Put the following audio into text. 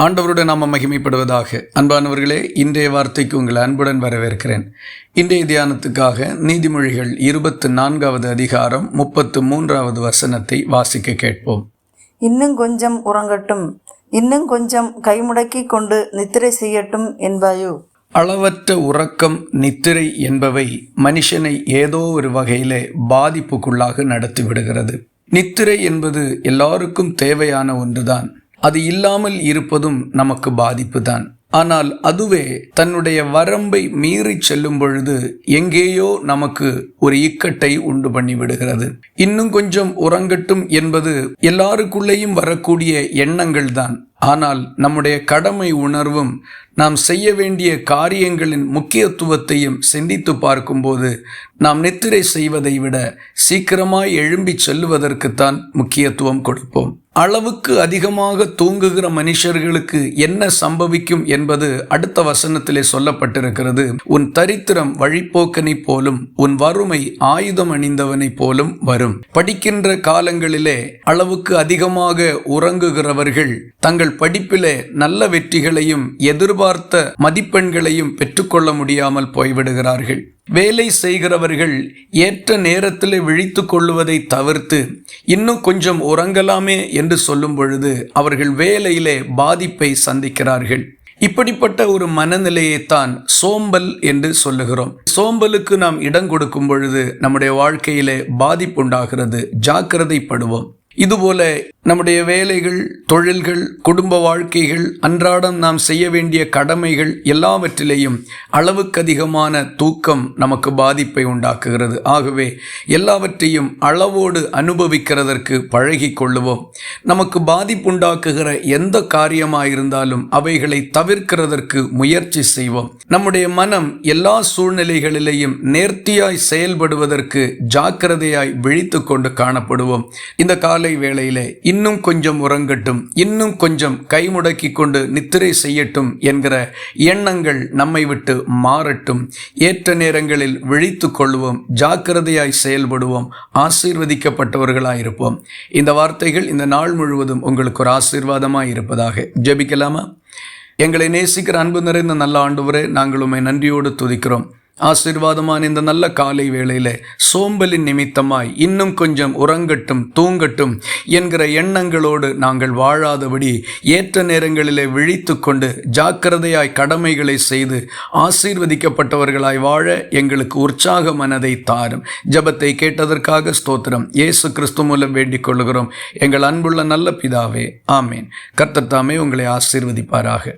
ஆண்டவருடன் நாம மகிமைப்படுவதாக. அன்பானவர்களே இன்றைய வார்த்தைக்கு உங்களை அன்புடன் வரவேற்கிறேன். இன்றைய தியானத்துக்காக நீதிமொழிகள் இருபத்து நான்காவது அதிகாரம் முப்பத்து மூன்றாவது வசனத்தை வாசிக்க கேட்போம். இன்னும் கொஞ்சம் உறங்கட்டும் இன்னும் கொஞ்சம் கைமுடக்கி கொண்டு நித்திரை செய்யட்டும் என்பாயோ? அளவற்ற உறக்கம் நித்திரை என்பவை மனுஷனை ஏதோ ஒரு வகையிலே பாதிப்புக்குள்ளாக நடத்தி விடுகிறது நித்திரை என்பது எல்லாருக்கும் தேவையான ஒன்றுதான். அது இல்லாமல் இருப்பதும் நமக்கு பாதிப்பு தான் ஆனால் அதுவே தன்னுடைய வரம்பை மீறி செல்லும் பொழுது எங்கேயோ நமக்கு ஒரு இக்கட்டை உண்டு பண்ணிவிடுகிறது இன்னும் கொஞ்சம் உறங்கட்டும் என்பது எல்லாருக்குள்ளேயும் வரக்கூடிய எண்ணங்கள் தான் ஆனால் நம்முடைய கடமை உணர்வும் நாம் செய்ய வேண்டிய காரியங்களின் முக்கியத்துவத்தையும் சிந்தித்து பார்க்கும்போது நாம் நித்திரை செய்வதை விட சீக்கிரமாய் எழும்பி செல்லுவதற்குத்தான் முக்கியத்துவம் கொடுப்போம். அளவுக்கு அதிகமாக தூங்குகிற மனுஷர்களுக்கு என்ன சம்பவிக்கும் என்பது அடுத்த வசனத்திலே சொல்லப்பட்டிருக்கிறது. உன் தரித்திரம் வழிப்போக்கனை போலும் உன் வறுமை ஆயுதம் அணிந்தவனைப் போலும் வரும். படிக்கின்ற காலங்களிலே அளவுக்கு அதிகமாக உறங்குகிறவர்கள் தங்கள் படிப்பிலே நல்ல வெற்றிகளையும் எதிர்பார்த்த மதிப்பெண்களையும் பெற்றுக்கொள்ள முடியாமல் போய்விடுகிறார்கள். வேலை செய்கிறவர்கள் ஏற்ற நேரத்தில் விழித்து கொள்ளுவதை தவிர்த்து இன்னும் கொஞ்சம் உறங்கலாமே என்று சொல்லும் பொழுது அவர்கள் வேலையிலே பாதிப்பை சந்திக்கிறார்கள். இப்படிப்பட்ட ஒரு மனநிலையைத்தான் சோம்பல் என்று சொல்லுகிறோம். சோம்பலுக்கு நாம் இடம் கொடுக்கும் பொழுது நம்முடைய வாழ்க்கையிலே பாதிப்புண்டாகிறது. ஜாக்கிரதைப்படுவோம். இதுபோல நம்முடைய வேலைகள் தொழில்கள் குடும்ப வாழ்க்கைகள் அன்றாடம் நாம் செய்ய வேண்டிய கடமைகள் எல்லாவற்றிலேயும் அளவுக்கு அதிகமான தூக்கம் நமக்கு பாதிப்பை உண்டாக்குகிறது. ஆகவே எல்லாவற்றையும் அளவோடு அனுபவிக்கிறதற்கு பழகி கொள்ளுவோம். நமக்கு பாதிப்புண்டாக்குகிற எந்த காரியமாயிருந்தாலும் அவைகளை தவிர்க்கிறதற்கு முயற்சி செய்வோம். நம்முடைய மனம் எல்லா சூழ்நிலைகளிலேயும் நேர்த்தியாய் செயல்படுவதற்கு ஜாக்கிரதையாய் விழித்து கொண்டு காணப்படுவோம். இந்த காலை வேளையிலே இன்னும் கொஞ்சம் உறங்கட்டும் இன்னும் கொஞ்சம் கைமுடக்கி கொண்டு நித்திரை செய்யட்டும் என்கிற எண்ணங்கள் நம்மை விட்டு மாறட்டும். ஏற்ற நேரங்களில் விழித்து கொள்வோம் ஜாக்கிரதையாய் செயல்படுவோம் ஆசீர்வதிக்கப்பட்டவர்களாயிருப்போம். இந்த வார்த்தைகள் இந்த நாள் முழுவதும் உங்களுக்கு ஒரு ஆசீர்வாதமாக இருப்பதாக ஜெபிக்கலாமா? எங்களை நேசிக்கிற அன்பு நிறைந்த நல்ல ஆண்டவரே நாங்கள் உண்மை நன்றியோடு துதிக்கிறோம். ஆசீர்வாதமான இந்த நல்ல காலை வேளையில் சோம்பலின் நிமித்தமாய் இன்னும் கொஞ்சம் உறங்கட்டும் தூங்கட்டும் என்கிற எண்ணங்களோடு நாங்கள் வாழாதபடி ஏற்ற நேரங்களிலே விழித்து கொண்டு ஜாக்கிரதையாய் கடமைகளை செய்து ஆசீர்வதிக்கப்பட்டவர்களாய் வாழ எங்களுக்கு உற்சாக மனதை தாரும். ஜபத்தை கேட்டதற்காக ஸ்தோத்திரம். இயேசு கிறிஸ்து மூலம் வேண்டிக் கொள்கிறோம் எங்கள் அன்புள்ள நல்ல பிதாவே ஆமேன். கர்த்தத்தாமே உங்களை ஆசீர்வதிப்பாராக.